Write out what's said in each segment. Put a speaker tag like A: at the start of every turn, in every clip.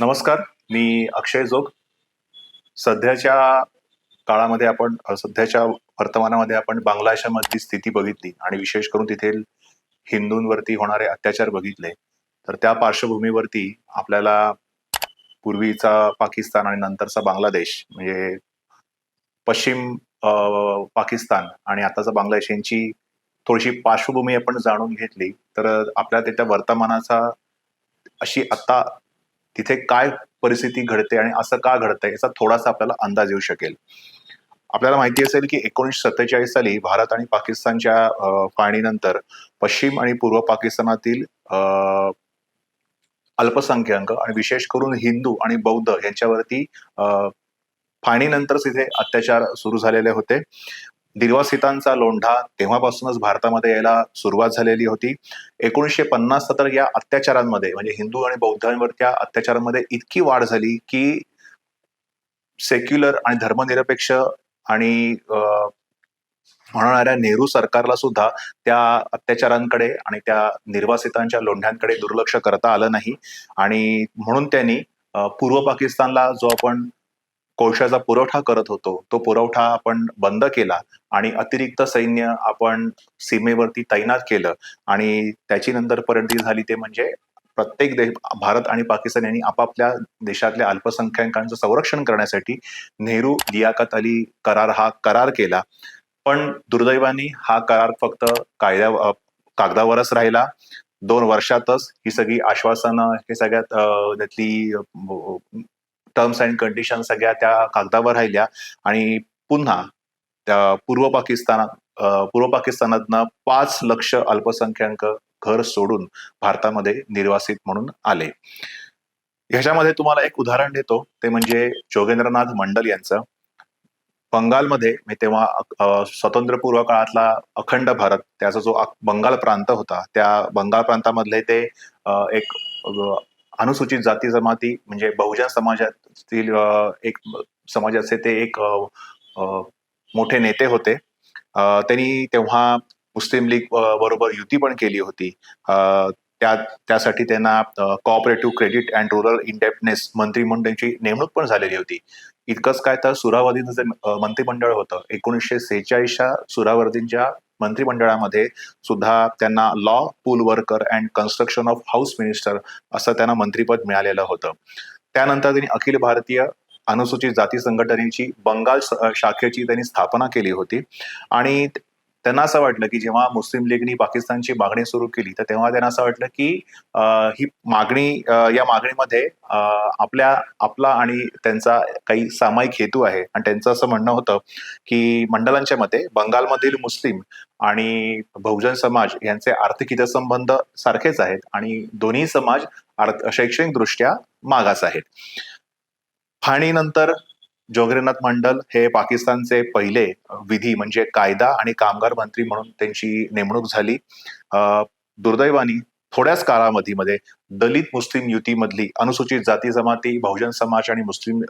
A: नमस्कार मी अक्षय जोग. सध्याच्या काळामध्ये आपण सध्याच्या वर्तमानामध्ये आपण बांगलादेशामधली स्थिती बघितली आणि विशेष करून तेथील हिंदूंवरती होणारे अत्याचार बघितले. तर त्या पार्श्वभूमीवरती आपल्याला पूर्वीचा पाकिस्तान आणि नंतरचा बांगलादेश म्हणजे पश्चिम पाकिस्तान आणि आताचा बांगलादेश यांची थोडीशी पार्श्वभूमी आपण जाणून घेतली. तर आपल्या त्याच्या वर्तमानाचा अशी आता तिथे काय परिस्थिती घडते आणि असं का घडतंय याचा थोडासा आपल्याला अंदाज येऊ शकेल. आपल्याला माहिती असेल की एकोणीसशे सत्तेचाळीस साली भारत आणि पाकिस्तानच्या फाळणीनंतर पश्चिम आणि पूर्व पाकिस्तानातील अल्पसंख्याक आणि विशेष करून हिंदू आणि बौद्ध यांच्यावरती अ, फाळणीनंतरच इथे अत्याचार सुरू झालेले होते. निर्वासितांचा लोंढा तेव्हापासूनच भारतामध्ये यायला सुरुवात झालेली होती. एकोणीसशे पन्नास तर या अत्याचारांमध्ये म्हणजे हिंदू आणि बौद्धांवरच्या अत्याचारांमध्ये इतकी वाढ झाली की सेक्युलर आणि धर्मनिरपेक्ष आणि म्हणणाऱ्या नेहरू सरकारला सुद्धा त्या अत्याचारांकडे आणि त्या निर्वासितांच्या लोंढ्यांकडे दुर्लक्ष करता आलं नाही. आणि म्हणून त्यांनी पूर्व पाकिस्तानला जो आपण कोळशाचा पुरवठा करत होतो. तो पुरवठा आपण बंद केला आणि अतिरिक्त सैन्य आपण सीमेवरती तैनात केलं आणि त्याची नंतर परिणती झाली ते म्हणजे प्रत्येक देश भारत आणि पाकिस्तान यांनी आपापल्या देशातल्या अल्पसंख्याकांचं संरक्षण करण्यासाठी नेहरू लियाकत अली करार हा करार केला. पण दुर्दैवाने हा करार फक्त कायद्या कागदावरच राहिला. दोन वर्षातच ही सगळी आश्वासनं हे सगळ्यात त्यातली टर्म्स अँड कंडिशन सगळ्या त्या कागदावर राहिल्या. आणि पुन्हा त्या पूर्व पाकिस्तानात पूर्व पाकिस्तानातनं पाच लक्ष अल्पसंख्याक घर सोडून भारतामध्ये निर्वासित म्हणून आले. ह्याच्यामध्ये तुम्हाला एक उदाहरण देतो. ते म्हणजे जोगेंद्रनाथ मंडल यांचं. बंगालमध्ये मी तेव्हा अ, स्वातंत्र्यपूर्व काळातला अखंड भारत त्याचा जो बंगाल प्रांत होता त्या बंगाल प्रांतामधले ते एक अनुसूचित जाती जमाती म्हणजे बहुजन समाजात अ, एक समाजाचे ते एक मोठे नेते होते. त्यांनी तेव्हा मुस्लिम लीग बरोबर युती पण केली होती. त्या त्यासाठी त्यांना cooperative credit and rural indebtedness मंत्रिमंडळाची नेमणूक पण झालेली होती. इतकंच काय तर सुरावर्दीचं जे मंत्रिमंडळ होतं. एकोणीसशे सेहेचाळीसच्या सुरावर्दींच्या मंत्रिमंडळामध्ये सुद्धा त्यांना law pool worker and construction of house minister असं त्यांना मंत्रिपद मिळालेलं होतं. त्यानंतर त्यांनी अखिल भारतीय अनुसूचित जाती संघटनेची बंगाल शाखेची त्यांनी स्थापना केली होती. आणि त्यांना असं वाटलं की जेव्हा मुस्लिम लीगनी पाकिस्तानची मागणी सुरू केली तर तेव्हा त्यांना असं वाटलं की ही मागणी या मागणीमध्ये आपल्या आपला आणि त्यांचा काही सामायिक हेतू आहे. आणि त्यांचं असं म्हणणं होतं की मंडलांच्या मते बंगालमधील मुस्लिम आणि बहुजन समाज यांचे आर्थिक हितसंबंध सारखेच आहेत आणि दोन्ही समाज आर्थ शैक्षणिक दृष्ट्या मागास आहेत. फाणीनंतर जोगरेनाथ मंडल हे पाकिस्तानचे पहिले विधी म्हणजे कायदा आणि कामगार मंत्री म्हणून त्यांची नेमणूक झाली. दुर्दैवानी थोड्याच काळामध्ये मध्ये दलित मुस्लिम युतीमधली अनुसूचित जाती जमाती बहुजन समाज आणि मुस्लिम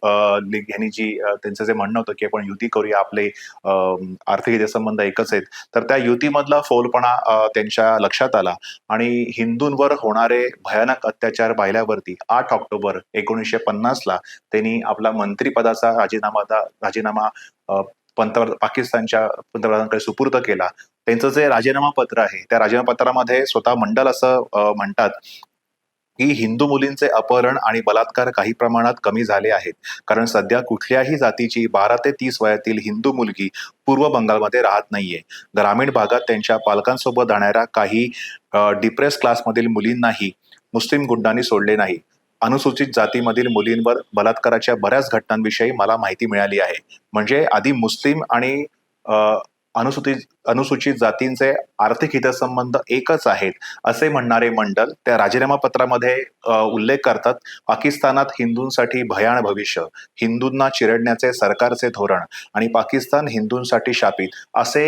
A: लीग यांनी जी त्यांचं जे म्हणणं होतं की आपण युती करूया आपले आर्थिक हितसंबंध एकच आहेत. तर त्या युतीमधला फोलपणा त्यांच्या लक्षात आला आणि हिंदूंवर होणारे भयानक अत्याचार पाहिल्यावरती आठ ऑक्टोबर एकोणीसशे पन्नासला त्यांनी आपला मंत्रिपदाचा राजीनामा राजीनामा पंतप्रधान पाकिस्तानच्या पंतप्रधानांकडे सुपूर्द केला. त्यांचं जे राजीनामा पत्र आहे त्या राजीनामा पत्रामध्ये स्वतः मंडल असं म्हणतात की हिंदू मुलींचे अपहरण आणि बलात्कार काही प्रमाणात कमी झाले आहेत. कारण सध्या कुठल्याही जातीची बारा ते तीस वयातील हिंदू मुलगी पूर्व बंगालमध्ये राहत नाहीये. ग्रामीण भागात त्यांच्या पालकांसोबत राहणाऱ्या काही डिप्रेस क्लासमधील मुलींनाही मुस्लिम गुंडांनी सोडले नाही. अनुसूचित जातीमधील मुलींवर बलात्काराच्या बऱ्याच घटनांविषयी मला माहिती मिळाली आहे. म्हणजे आधी मुस्लिम आणि अनुसूचित अनुसूचित जातींचे आर्थिक हितसंबंध एकच आहेत असे म्हणणारे मंडल त्या राजीनामा पत्रामध्ये उल्लेख करतात पाकिस्तानात हिंदूंसाठी भयान भविष्य हिंदूंना चिरडण्याचे सरकारचे धोरण आणि पाकिस्तान हिंदूंसाठी शापित असे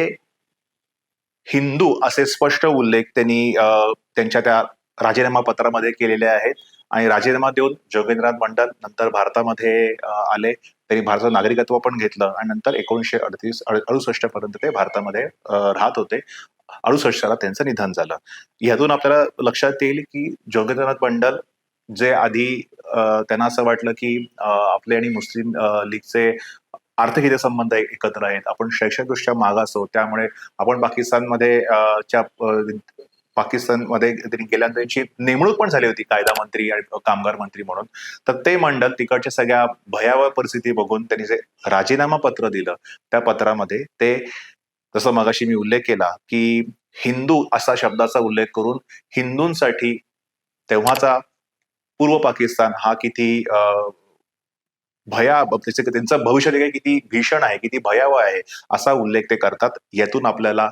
A: हिंदू असे स्पष्ट उल्लेख त्यांनी त्यांच्या त्या राजीनामा पत्रामध्ये केलेले आहेत. आणि राजीनामा देऊन जोगेंद्रनाथ मंडल नंतर भारतामध्ये आले. त्यांनी भारताचं नागरिकत्व पण घेतलं आणि नंतर एकोणीसशे अडतीस अडुसष्ट पर्यंत ते भारतामध्ये राहत होते. अडुसष्टला त्यांचं निधन झालं. यातून आपल्याला लक्षात येईल की जोगेंद्रनाथ मंडल जे आधी त्यांना असं वाटलं की आपले आणि मुस्लिम लीगचे आर्थिक हितसंबंध एक- एकत्र आहेत. आपण शैक्षणिकदृष्ट्या मागास. आहोत त्यामुळे आपण पाकिस्तानमध्ये च्या पाकिस्तानमध्ये त्यांनी गेल्यानंतर त्यांची नेमणूक पण झाली होती कायदा मंत्री आणि कामगार मंत्री म्हणून. तर ते मंडळ तिकडच्या सगळ्या भयावह परिस्थिती बघून त्यांनी जे राजीनामा पत्र दिलं त्या पत्रामध्ये ते जसं मगाशी मी उल्लेख केला की हिंदू असा शब्दाचा उल्लेख करून हिंदूंसाठी तेव्हाचा पूर्व पाकिस्तान हा किती भया त्यांचं भविष्य देखील किती भीषण आहे किती भयावह आहे असा उल्लेख ते करतात. यातून आपल्याला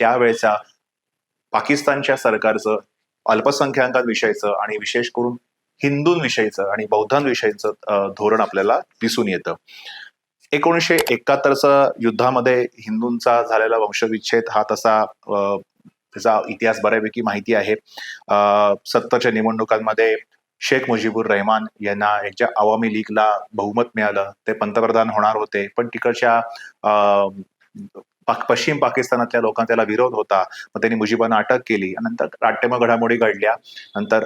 A: त्यावेळेचा पाकिस्तानच्या सरकारचं अल्पसंख्याकांविषयीचं आणि विशेष करून हिंदूंविषयीचं आणि बौद्धांविषयीचं धोरण आपल्याला दिसून येतं. एकोणीसशे एकाहत्तरचं युद्धामध्ये हिंदूंचा झालेला वंशविच्छेद हा तसा त्याचा इतिहास बऱ्यापैकी माहिती आहे. सत्तरच्या निवडणुकांमध्ये शेख मुजीबुर रहमान यांना यांच्या आवामी लीगला बहुमत मिळालं. ते पंतप्रधान होणार होते. पण तिकडच्या पाक- पश्चिम पाकिस्तानातल्या लोकांना त्याला विरोध होता. मग त्यांनी मुजिबांना अटक केली. नंतर नाट्यमय घडामोडी घडल्या. नंतर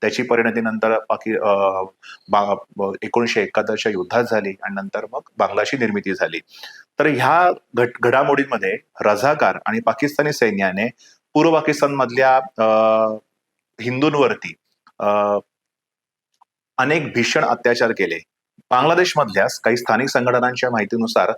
A: त्याची परिणती नंतर पाकि एकोणीशे एकाहत्तरच्या युद्धात झाली. आणि नंतर मग बांगलाची निर्मिती झाली. तर ह्या घट घडामोडींमध्ये रझाकार आणि पाकिस्तानी सैन्याने पूर्व पाकिस्तान मधल्या हिंदूंवरती अनेक भीषण अत्याचार केले. बांगलादेशमधल्या काही स्थानिक संघटनांच्या माहितीनुसार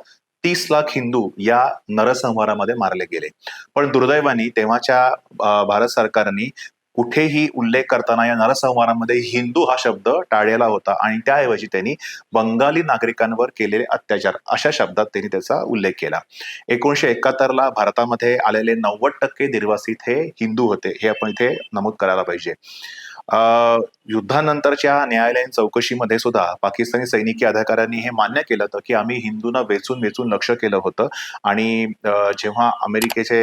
A: तीस लाख हिंदू या नरसंहारामध्ये मारले गेले. पण दुर्दैवाने तेव्हाच्या भारत सरकारने कुठेही उल्लेख करताना या नरसंहारामध्ये हिंदू हा शब्द टाळलेला होता आणि त्याऐवजी त्यांनी बंगाली नागरिकांवर केलेले अत्याचार अशा शब्दात त्यांनी त्याचा उल्लेख केला. एकोणीशे एकाहत्तरला भारतामध्ये आलेले नव्वद टक्के निर्वासित हे हिंदू होते हे आपण इथे नमूद करायला पाहिजे. युद्धानंतरच्या न्यायालयीन चौकशीमध्ये सुद्धा पाकिस्तानी सैनिकी अधिकाऱ्यांनी हे मान्य केलं होतं की आम्ही हिंदूंना वेचून वेचून लक्ष केलं होतं. आणि जेव्हा अमेरिकेचे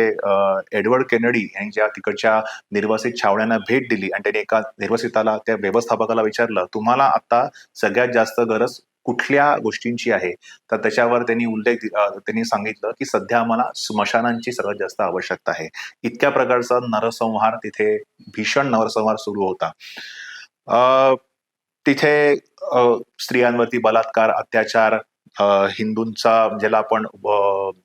A: एडवर्ड केनडी यांनी ज्या तिकडच्या निर्वासित छावण्यांना भेट दिली आणि त्यांनी एका निर्वासिताला त्या व्यवस्थापकाला विचारलं तुम्हाला आता सगळ्यात जास्त गरज कुठल्या गोष्टींची आहे? तर त्याच्यावर त्यांनी उल्लेख त्यांनी सांगितलं की सध्या आम्हाला स्मशानांची सर्वात जास्त आवश्यकता आहे. इतक्या प्रकारचा नरसंहार तिथे भीषण नरसंहार सुरू होता. तिथे स्त्रियांवरती बलात्कार अत्याचार हिंदूंचा ज्याला आपण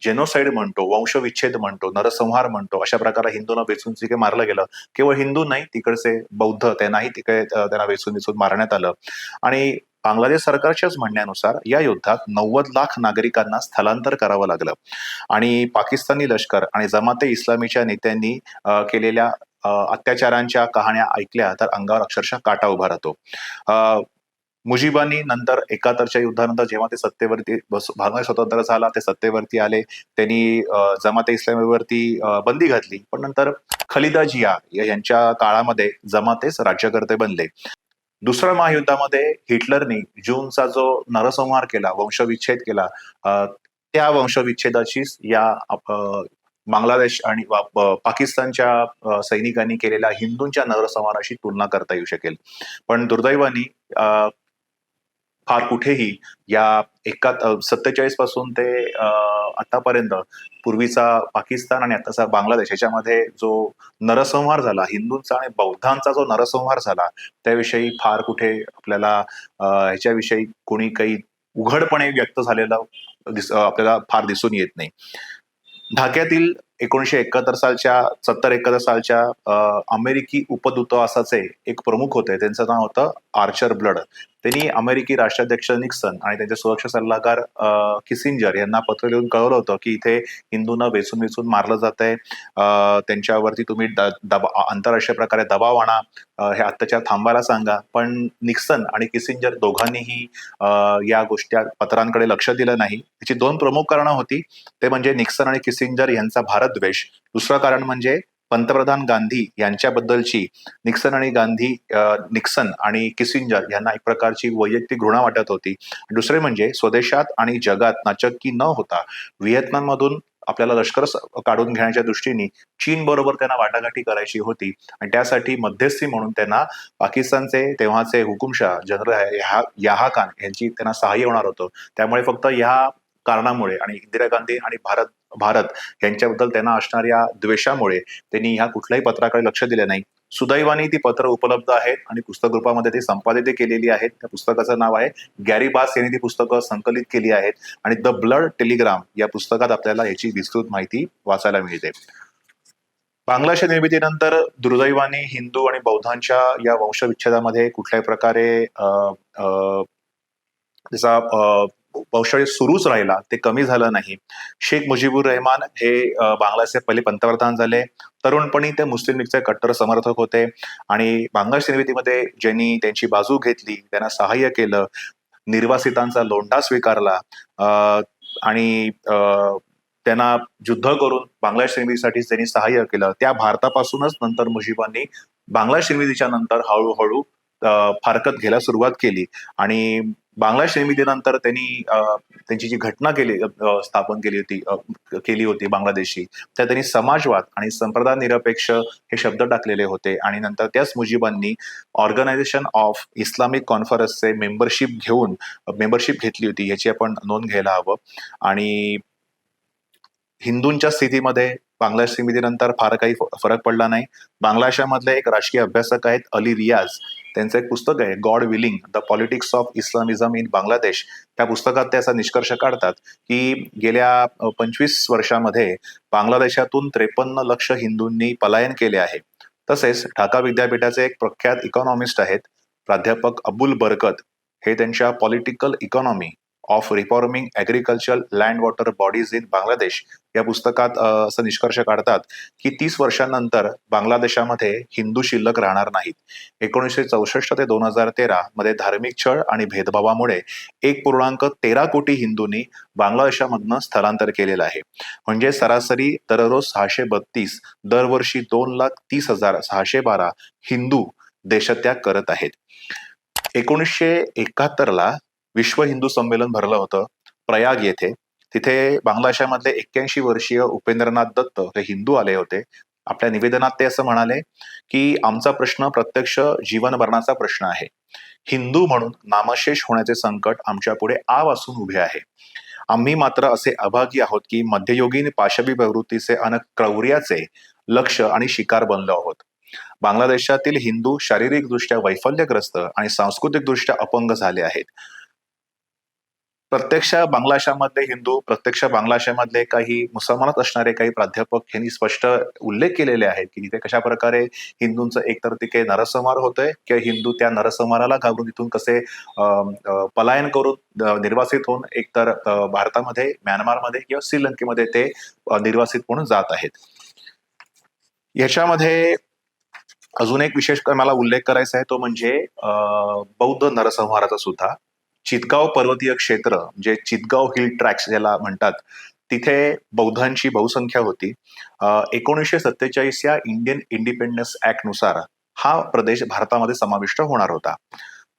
A: जेनोसाइड म्हणतो वंशविच्छेद म्हणतो नरसंहार म्हणतो अशा प्रकारे हिंदूंना वेचून तिथे मारलं गेलं. केवळ हिंदू नाही तिकडचे बौद्ध त्यांनाही तिकडे त्यांना वेचून वेचून मारण्यात आलं. आणि बांगलादेश सरकारच्याच म्हणण्यानुसार या युद्धात नव्वद लाख नागरिकांना स्थलांतर करावं लागलं. आणि पाकिस्तानी लष्कर आणि जमाते इस्लामीच्या नेत्यांनी केलेल्या अत्याचारांच्या कहाण्या ऐकल्या तर अंगावर अक्षरशः काटा उभा राहतो. अ, नंतर एकाहत्तरच्या युद्धानंतर जेव्हा ते सत्तेवरती बांगलादेश स्वतंत्र झाला ते सत्तेवरती आले. त्यांनी जमाते इस्लामीवरती बंदी घातली. पण नंतर खलिदा जिया यांच्या काळामध्ये जमातेच राज्यकर्ते बनले. दुसऱ्या महायुद्धामध्ये हिटलरनी जूनचा जो नरसंहार केला वंशविच्छेद केला त्या वंशविच्छेदाचीच या बांगलादेश आणि पाकिस्तानच्या सैनिकांनी केलेल्या हिंदूंच्या नरसंहाराशी तुलना करता येऊ शकेल. पण दुर्दैवाने फार कुठेही या एका सत्तेचाळीसपासून ते आतापर्यंत पूर्वीचा पाकिस्तान आणि आताचा बांगलादेश याच्यामध्ये जो नरसंहार झाला हिंदूंचा आणि बौद्धांचा जो नरसंहार झाला त्याविषयी फार कुठे आपल्याला ह्याच्याविषयी कोणी काही उघडपणे व्यक्त झालेलं दिस- आपल्याला फार दिसून येत नाही. ढाक्यातील एकोणीशे एकाहत्तर सालच्या सत्तर एकाहत्तर सालच्या अमेरिकी उपदूतावासाचे एक प्रमुख होते. त्यांचं नाव होतं आर्चर ब्लड. त्यांनी अमेरिकी राष्ट्राध्यक्ष निक्सन आणि त्यांचे सुरक्षा सल्लागार किसिंजर यांना पत्र लिहून कळवलं होतं की इथे हिंदूंना वेचून वेचून मारलं जात आहे. त्यांच्यावरती तुम्ही दबा आंतरराष्ट्रीय प्रकारे दबाव आणा. हे अत्याचार थांबायला सांगा. पण निक्सन आणि किसिंजर दोघांनीही या गोष्टी पत्रांकडे लक्ष दिलं नाही. त्याची दोन प्रमुख कारणं होती. ते म्हणजे निक्सन आणि किसिंजर यांचा भारत द्वेष. दुसरं कारण म्हणजे पंतप्रधान गांधी यांच्याबद्दलची निक्सन आणि गांधी निक्सन आणि किसिंजर यांना एक प्रकारची वैयक्तिक घृणा वाटत होती. दुसरे म्हणजे स्वदेशात आणि जगात नाचक्की न होता व्हिएतनाममधून आपल्याला लष्कर काढून घेण्याच्या दृष्टीने चीन बरोबर त्यांना वाटाघाटी करायची होती आणि त्यासाठी मध्यस्थी म्हणून त्यांना पाकिस्तानचे तेव्हाचे हुकुमशाह जनरल याहा याहा खान यांची त्यांना सहाय्य होणार होतं. त्यामुळे फक्त या कारणामुळे आणि इंदिरा गांधी आणि भारत भारत यांच्याबद्दल त्यांना असणाऱ्या द्वेषामुळे त्यांनी ह्या कुठल्याही पत्राकडे लक्ष दिले नाही. सुदैवाने ती पत्र उपलब्ध आहेत आणि पुस्तक रूपामध्ये ती संपादित केलेली आहेत. त्या पुस्तकाचं नाव आहे गॅरी बास यांनी ती पुस्तकं संकलित केली आहेत आणि द ब्लड टेलिग्राम या पुस्तकात आपल्याला याची विस्तृत माहिती वाचायला मिळते. बांगलादेश निर्मितीनंतर दुर्दैवाने हिंदू आणि बौद्धांच्या या वंशविच्छेदामध्ये कुठल्याही प्रकारे अ, अ, त्याचा अ, सुरूच राहिला ते कमी झालं नाही. शेख मुजीबुर रहमान हे अ, बांगलादेशचे पहिले पंतप्रधान झाले. तरुणपणी ते मुस्लिम लीगचे कट्टर समर्थक होते आणि बांगलादेश निर्मितीमध्ये ज्यांनी त्यांची बाजू घेतली त्यांना सहाय्य केलं निर्वासितांचा लोंढा स्वीकारला आणि त्यांना युद्ध करून बांगलादेश निर्मितीसाठी त्यांनी सहाय्य केलं. त्या भारतापासूनच नंतर मुजीबांनी बांगलादेश निर्मितीच्या नंतर हळूहळू फारकत घ्यायला सुरुवात केली. आणि बांगला निर्मितीनंतर त्यांनी त्यांची जी घटना केली स्थापन केली होती केली होती बांगलादेशी त्या त्यांनी समाजवाद आणि संप्रदाय निरपेक्ष हे शब्द टाकलेले होते. आणि नंतर त्याच मुजिबांनी ऑर्गनायझेशन ऑफ इस्लामिक कॉन्फरन्सचे मेंबरशिप घेऊन मेंबरशिप घेतली होती याची आपण नोंद घ्यायला हवं. आणि हिंदूंच्या स्थितीमध्ये बांगलादेश समितीनंतर फार काही फरक पडला नाही. बांगलादेशामधले एक राजकीय अभ्यासक आहेत अली रियाज. त्यांचं एक पुस्तक आहे God willing the politics of Islamism in Bangladesh. त्या पुस्तकात ते असा निष्कर्ष काढतात की गेल्या पंचवीस वर्षामध्ये बांगलादेशातून त्रेपन्न लक्ष हिंदूंनी पलायन केले आहे. तसेच ढाका विद्यापीठाचे एक प्रख्यात इकॉनॉमिस्ट आहेत प्राध्यापक अबुल बरकत. हे त्यांच्या political economy of reforming agriculture land water bodies in Bangladesh या पुस्तकात असं निष्कर्ष काढतात की तीस वर्षांनंतर बांगलादेशामध्ये हिंदू शिल्लक राहणार नाहीत. एकोणीसशे चौसष्ट ते दोन हजार तेरा मध्ये धार्मिक छळ आणि भेदभावामुळे एक पूर्णांक तेरा कोटी हिंदूंनी बांगलादेशामधनं स्थलांतर केलेलं आहे. म्हणजे सरासरी दररोज सहाशे बत्तीस दरवर्षी दोन लाख तीस हजार सहाशे बारा हिंदू देशत्याग करत आहेत. एकोणीसशे एकाहत्तरला विश्व हिंदू संमेलन भरलं होतं प्रयाग येथे. तिथे बांगलादेशामधले एक्क्याऐंशी वर्षीय उपेंद्रनाथ दत्त हे हिंदू आले होते. आपल्या निवेदनात ते असं म्हणाले की आमचा प्रश्न प्रत्यक्ष जीवन मरणाचा प्रश्न आहे. हिंदू म्हणून नामशेष होण्याचे संकट आमच्या पुढे आव असून उभे आहे. आम्ही मात्र असे अभागी आहोत की मध्ययुगीन पाशवी प्रवृत्तीचे अन क्रौर्याचे लक्ष आणि शिकार बनलो आहोत. बांगलादेशातील हिंदू शारीरिकदृष्ट्या वैफल्यग्रस्त आणि सांस्कृतिकदृष्ट्या अपंग झाले आहेत. प्रत्यक्ष बांगलादेशामधले हिंदू प्रत्यक्ष बांगलादेशामधले काही मुसलमानात असणारे काही प्राध्यापक यांनी स्पष्ट उल्लेख केलेले आहेत की तिथे कशा प्रकारे हिंदूंचं एकतर तिथे नरसंहार होतोय किंवा हिंदू त्या नरसंहाराला घाबरून तिथून कसे अं, पलायन करून निर्वासित होऊन एकतर भारतामध्ये म्यानमारमध्ये किंवा श्रीलंकेमध्ये ते निर्वासित म्हणून जात आहेत. याच्यामध्ये अजून एक विशेष मला उल्लेख करायचा आहे तो म्हणजे बौद्ध नरसंहाराचा सुद्धा. चितगाव पर्वतीय क्षेत्र जे चितगाव हिल ट्रॅक्स ज्याला म्हणतात तिथे बौद्धांची बहुसंख्या होती. एकोणीसशे सत्तेचाळीस या इंडियन इंडिपेंडन्स ऍक्टनुसार हा प्रदेश भारतामध्ये समाविष्ट होणार होता.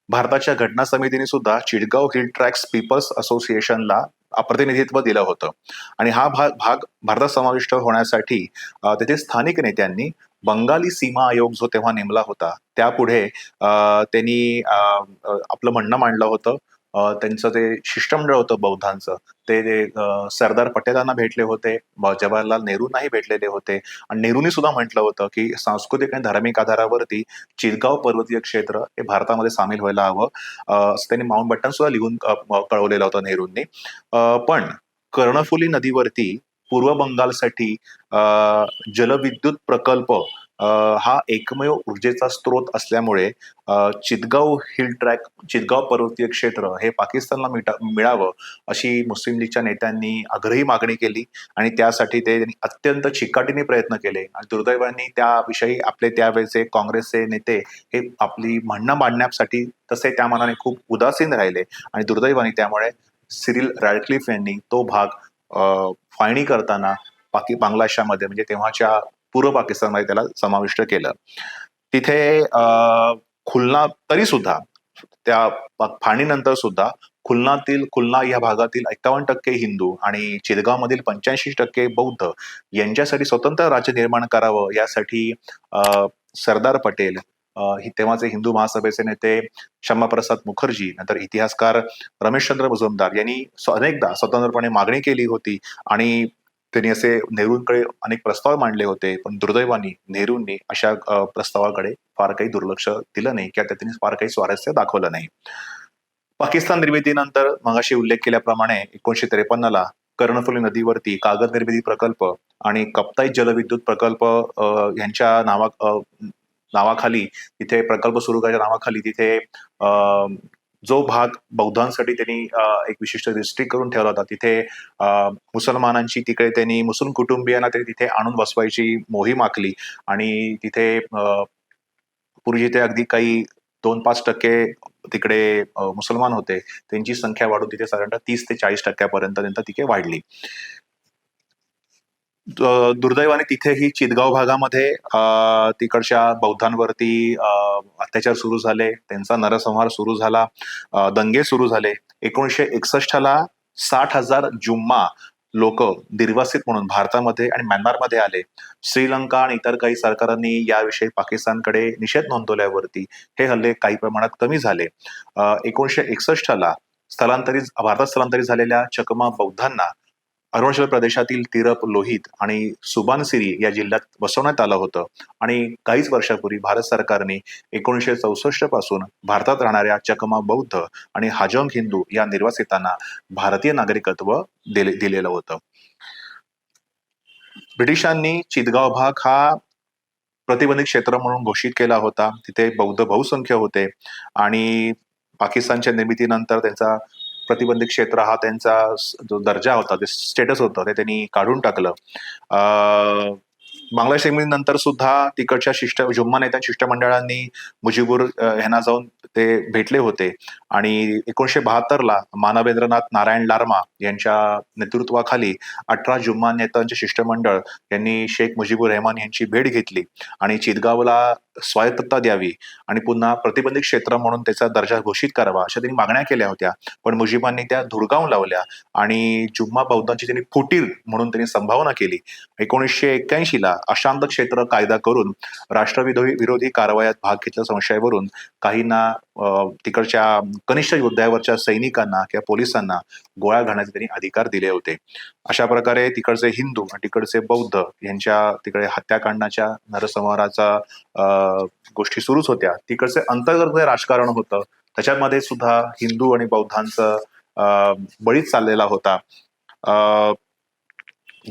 A: भारताच्या घटना समितीने सुद्धा चिटगाव हिल ट्रॅक्स पीपल्स असोसिएशनला प्रतिनिधित्व दिलं होतं. आणि हा भाग भाग भारतात समाविष्ट होण्यासाठी तेथे स्थानिक नेत्यांनी बंगाली सीमा आयोग जो तेव्हा नेमला होता त्यापुढे त्यांनी आपलं म्हणणं मांडलं होतं त्यांचं ते शिष्टमंडळ होतं बौद्धांचं. ते ते, सरदार पटेलांना भेटले होते जवाहरलाल नेहरूंनाही भेटलेले होते. आणि नेहरूंनी सुद्धा म्हटलं होतं की सांस्कृतिक आणि धार्मिक आधारावरती चिरगाव पर्वतीय क्षेत्र हे भारतामध्ये सामील व्हायला हवं. असं त्यांनी माउंट बटन सुद्धा लिहून कळवलेलं होतं नेहरूंनी. पण कर्णफुली नदीवरती पूर्व बंगालसाठी जलविद्युत प्रकल्प हा एकमेव ऊर्जेचा स्रोत असल्यामुळे चितगाव हिल ट्रॅक चितगाव पर्वतीय क्षेत्र हे पाकिस्तानला मिटा- मिळावं अशी मुस्लिम लीगच्या नेत्यांनी आग्रही मागणी केली आणि त्यासाठी ते अत्यंत चिकाटीने प्रयत्न केले. आणि दुर्दैवाने त्याविषयी आपले त्यावेळेचे काँग्रेसचे नेते हे आपली म्हणणं मांडण्यासाठी तसे त्या मनाने खूप उदासीन राहिले आणि दुर्दैवाने त्यामुळे सिरिल रॅडक्लिफ यांनी तो भाग फाळणी करताना पाकी बांगलादेशामध्ये म्हणजे तेव्हाच्या पूर्व पाकिस्तानमध्ये त्याला समाविष्ट केलं. तिथे अं, खुलना तरी सुद्धा त्या फाणीनंतर सुद्धा खुलनातील खुलना या भागातील एक्कावन्न टक्के हिंदू आणि चिरगावमधील पंच्याऐंशी टक्के बौद्ध यांच्यासाठी स्वतंत्र राज्य निर्माण करावं यासाठी अं, सरदार पटेल अं, तेव्हाचे हिंदू महासभेचे नेते श्यामाप्रसाद मुखर्जी नंतर इतिहासकार रमेशचंद्र मुजुमदार यांनी अनेकदा स्वतंत्रपणे मागणी केली होती आणि त्यांनी असे नेहरूंकडे अनेक प्रस्ताव मांडले होते पण दुर्दैवाने नेहरूंनी अशा प्रस्तावाकडे फार काही दुर्लक्ष दिलं नाही किंवा त्यांनी फार काही स्वारस्य दाखवलं नाही. पाकिस्तान निर्मितीनंतर मगाशी उल्लेख केल्याप्रमाणे एकोणीशे त्रेपन्नला कर्णफुली नदीवरती कागद निर्मिती प्रकल्प आणि कप्ताई जलविद्युत प्रकल्प यांच्या नावा नावाखाली तिथे प्रकल्प सुरू करायच्या नावाखाली तिथे जो भाग बौद्धांसाठी त्यांनी एक विशिष्ट रिस्ट्रिक्ट करून ठेवला होता तिथे मुसलमानांची तिकडे त्यांनी मुस्लिम कुटुंबियांना ते तिथे आणून बसवायची मोहीम आखली. आणि तिथे पूर्वी जिथे अगदी काही दोन पाच टक्के तिकडे मुसलमान होते त्यांची संख्या वाढून तिथे साधारणतः तीस ते चाळीस टक्क्यापर्यंत त्यांना तिथे वाढली. दुर्दैवाने तिथेही चितगाव भागामध्ये तिकडच्या बौद्धांवरती अत्याचार सुरू झाले त्यांचा नरसंहार सुरू झाला दंगे सुरू झाले. एकोणीसशे एकसष्टला साठ हजार जुम्मा लोक निर्वासित म्हणून भारतामध्ये आणि म्यानमारमध्ये आले. श्रीलंका आणि इतर काही सरकारांनी याविषयी पाकिस्तानकडे निषेध नोंदवल्यावरती हे हल्ले काही प्रमाणात कमी झाले. एकोणीसशे एकसष्टला स्थलांतरित भारतात स्थलांतरित झालेल्या चकमा बौद्धांना अरुणाचल प्रदेशातील तिरप लोहित आणि सुबानसिरी या जिल्ह्यात बसवण्यात आलं होतं. आणि काहीच वर्षापूर्वी भारत सरकारने एकोणीसशे चौसष्टपासून भारतात राहणाऱ्या चकमा बौद्ध आणि हाजोंग हिंदू या निर्वासितांना भारतीय नागरिकत्व दिले दिलेलं होतं. ब्रिटिशांनी चितगाव भाग हा प्रतिबंधित क्षेत्र म्हणून घोषित केला होता. तिथे बौद्ध बहुसंख्य होते आणि पाकिस्तानच्या निर्मितीनंतर त्यांचा प्रतिबंधित क्षेत्र हा त्यांचा जो दर्जा होता ते स्टेटस होतं ते त्यांनी काढून टाकलं. अं, बांगलादेश नंतर सुद्धा तिकडच्या शिष्ट जुम्मा नेत्या शिष्टमंडळांनी मुजीबूर ह्यांना यांना जाऊन ते भेटले होते. आणि एकोणीशे बहात्तरला मानवेंद्रनाथ नारायण लार्मा यांच्या नेतृत्वाखाली अठरा जुम्मा नेत्यांचे शिष्टमंडळ यांनी शेख मुजीबुर रहमान यांची भेट घेतली. आणि चितगावला स्वायत्तता द्यावी आणि पुन्हा प्रतिबंधित क्षेत्र म्हणून त्याचा दर्जा घोषित करावा अशा त्यांनी मागण्या केल्या होत्या. पण मुजिबांनी त्या धुडकावून लावल्या आणि जुम्मा बौद्धांची त्यांनी फुटीर म्हणून त्यांनी संभावना केली. एकोणीसशे एक्क्याऐंशीला अशांत क्षेत्र कायदा करून राष्ट्रविरोधी विरोधी कारवायात भाग घेतल्या संशयावरून काहींना तिकडच्या कनिष्ठ योद्ध्यावरच्या सैनिकांना किंवा पोलिसांना गोळ्या घालण्याचे त्यांनी अधिकार दिले होते. अशा प्रकारे तिकडचे हिंदू आणि तिकडचे बौद्ध यांच्या तिकडे हत्याकांडाच्या नरसंहाराचा अं, गोष्टी सुरूच होत्या. तिकडचे अंतर्गत राजकारण होतं त्याच्यामध्ये सुद्धा हिंदू आणि बौद्धांचं अं, बळीच चाललेला होता.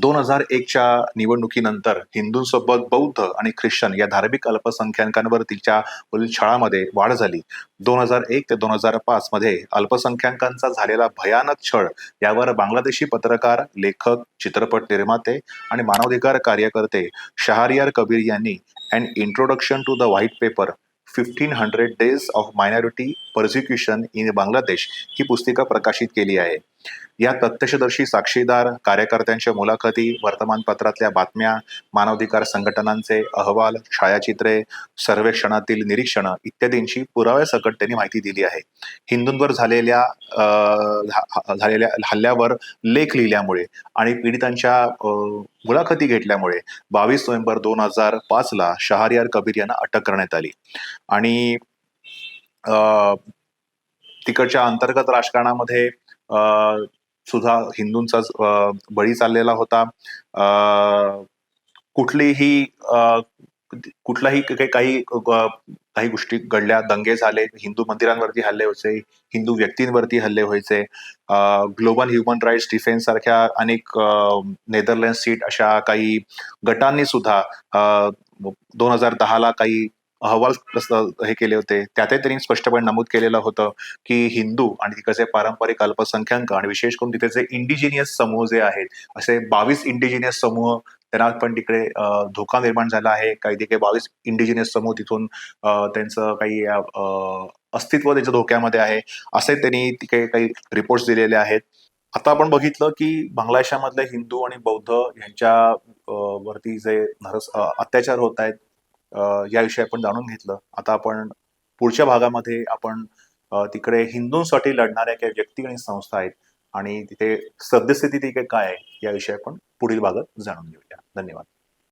A: दोन हजार एकच्या निवडणुकीनंतर हिंदूंसोबत बौद्ध आणि ख्रिश्चन या धार्मिक अल्पसंख्याकांवर तिच्या छळामध्ये वाढ झाली. दोन हजार एक ते दोन हजार पाच मध्ये अल्पसंख्याकांचा झालेला भयानक छळ यावर बांगलादेशी पत्रकार लेखक चित्रपट निर्माते आणि मानवाधिकार कार्यकर्ते शहारियार कबीर यांनी and introduction to the white paper fifteen hundred days of minority persecution in Bangladesh ही पुस्तिका प्रकाशित केली आहे. या तथ्यदर्शी साक्षीदार कार्यकर्त्यांच्या मुलाखती वर्तमानपत्रातल्या बातम्या मानवाधिकार संघटनांचे अहवाल छायाचित्रे सर्वेक्षणातील निरीक्षणं इत्यादींची पुराव्यासकट त्यांनी माहिती दिली आहे. हिंदूंवर झालेल्या झालेल्या हल्ल्यावर लेख लिहिल्यामुळे आणि पीडितांच्या अं, मुलाखती घेतल्यामुळे बावीस नोव्हेंबर दोन हजार पाचला शहारियार कबीर यांना अटक करण्यात आली. आणि अं, तिकडच्या अंतर्गत राजकारणामध्ये सुद्धा हिंदूंचा बळी चाललेला होता. कुठलीही कुठलाही काही काही काही गोष्टी घडल्या दंगे झाले हिंदू मंदिरांवरती हल्ले व्हायचे हिंदू व्यक्तींवरती हल्ले व्हायचे. ग्लोबल ह्युमन राईट्स डिफेन्स सारख्या अनेक नेदरलँड सीट अशा काही गटांनी सुद्धा दोन हजार दहाला काही अहवाल हे केले होते. त्यातही त्यांनी स्पष्टपणे नमूद केलेलं होतं की हिंदू आणि तिकडचे पारंपरिक अल्पसंख्याक आणि विशेष करून तिथे जे इंडिजिनियस समूह जे आहेत असे बावीस इंडिजिनियस समूह त्यांना पण तिकडे धोका निर्माण झाला आहे. काही तिकडे बावीस इंडिजिनियस समूह तिथून त्यांचं काही अस्तित्व त्यांच्या धोक्यामध्ये आहे असे त्यांनी तिकडे काही रिपोर्ट्स दिलेले आहेत. आता आपण बघितलं की बांगलादेशामधले हिंदू आणि बौद्ध यांच्या वरती जे नरस अत्याचार होत आहेत याविषयी आपण जाणून घेतलं. आता आपण पुढच्या भागामध्ये आपण तिकडे हिंदूंसाठी लढणाऱ्या काही व्यक्ती आणि संस्था आहेत आणि तिथे सद्यस्थिती तिथे काय आहे याविषयी आपण पुढील भागात जाणून घेऊया. धन्यवाद.